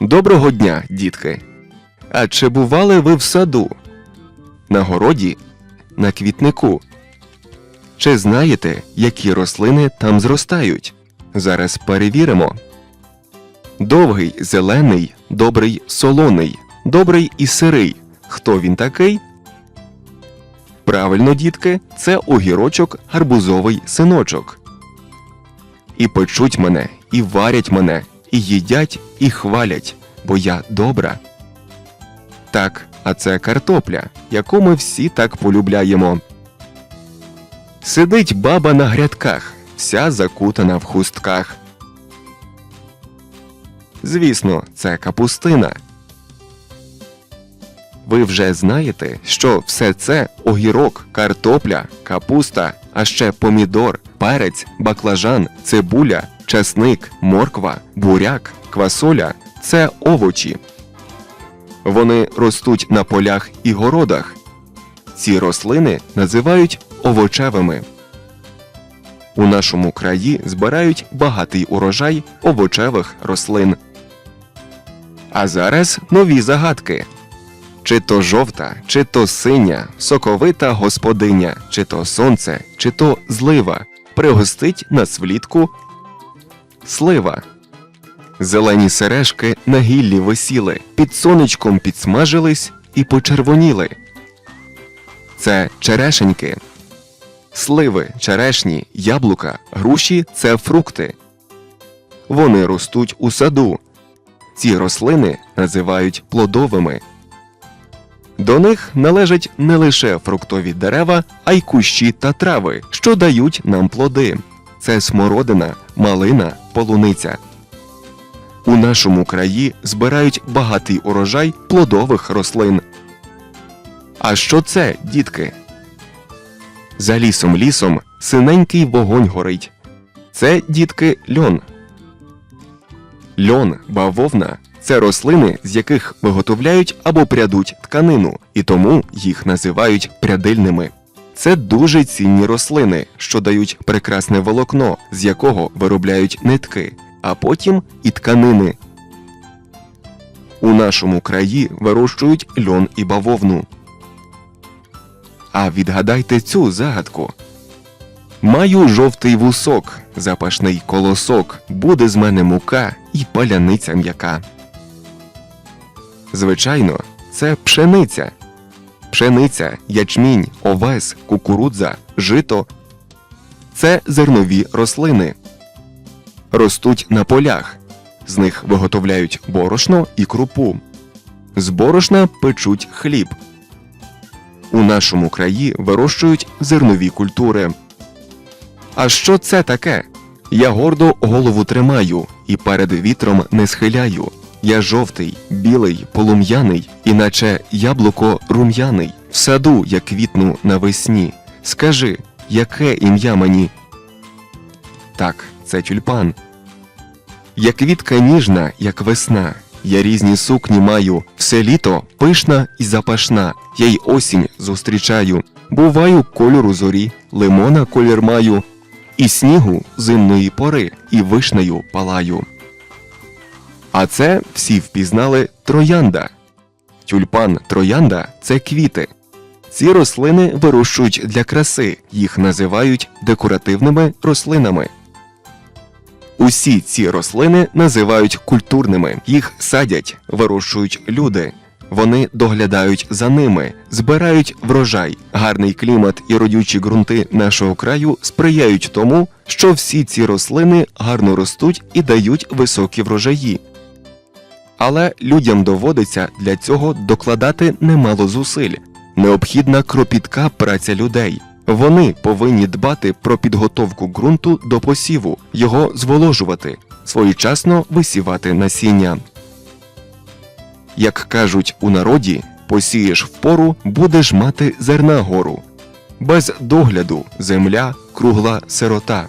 Доброго дня, дітки! А чи бували ви в саду? На городі? На квітнику? Чи знаєте, які рослини там зростають? Зараз перевіримо. Довгий зелений, добрий солоний, добрий і сирий. Хто він такий? Правильно, дітки, це огірочок гарбузовий синочок. І печуть мене, і варять мене, і їдять, і хвалять, бо я добра. Так, а це картопля, яку ми всі так полюбляємо. Сидить баба на грядках, вся закутана в хустках. Звісно, це капустина. Ви вже знаєте, що все це огірок, картопля, капуста, а ще помідор, перець, баклажан, цибуля, часник, морква, буряк, квасоля це овочі. Вони ростуть на полях і городах. Ці рослини називають овочевими. У нашому краї збирають багатий урожай овочевих рослин. А зараз нові загадки. Чи то жовта, чи то синя, соковита господиня, чи то сонце, чи то злива, пригостить нас влітку слива. Зелені сережки на гіллі висіли, під сонечком підсмажились і почервоніли. Це черешеньки. Сливи, черешні, яблука, груші це фрукти. Вони ростуть у саду. Ці рослини називають плодовими. До них належать не лише фруктові дерева, а й кущі та трави, що дають нам плоди. Це смородина, малина, полуниця. У нашому краї збирають багатий урожай плодових рослин. А що це, дітки? За лісом лісом синенький вогонь горить. Це, дітки, льон. Льон, бавовна це рослини, з яких виготовляють або прядуть тканину, і тому їх називають прядильними. Це дуже цінні рослини, що дають прекрасне волокно, з якого виробляють нитки, а потім і тканини. У нашому краї вирощують льон і бавовну. А відгадайте цю загадку. Маю жовтий вусок, запашний колосок, буде з мене мука і паляниця м'яка. Звичайно, це пшениця. Пшениця, ячмінь, овес, кукурудза, жито це зернові рослини. Ростуть на полях. З них виготовляють борошно і крупу. З борошна печуть хліб. У нашому краї вирощують зернові культури. А що це таке? Я гордо голову тримаю і перед вітром не схиляю. Я жовтий, білий, полум'яний, іначе яблуко рум'яний. В саду я квітну навесні. Скажи, яке ім'я мені? Так, це тюльпан. Я квітка ніжна, як весна. Я різні сукні маю, все літо пишна і запашна. Я й осінь зустрічаю. Буваю кольору зорі, лимона колір маю, і снігу зимної пори, і вишнею палаю. А це всі впізнали троянда. Тюльпан троянда це квіти. Ці рослини вирощують для краси, їх називають декоративними рослинами. Усі ці рослини називають культурними, їх садять, вирощують люди. Вони доглядають за ними, збирають врожай. Гарний клімат і родючі ґрунти нашого краю сприяють тому, що всі ці рослини гарно ростуть і дають високі врожаї. Але людям доводиться для цього докладати немало зусиль. Необхідна кропітка праця людей. Вони повинні дбати про підготовку ґрунту до посіву, його зволожувати, своєчасно висівати насіння. Як кажуть у народі, посієш впору, будеш мати зерна гору. Без догляду земля кругла сирота.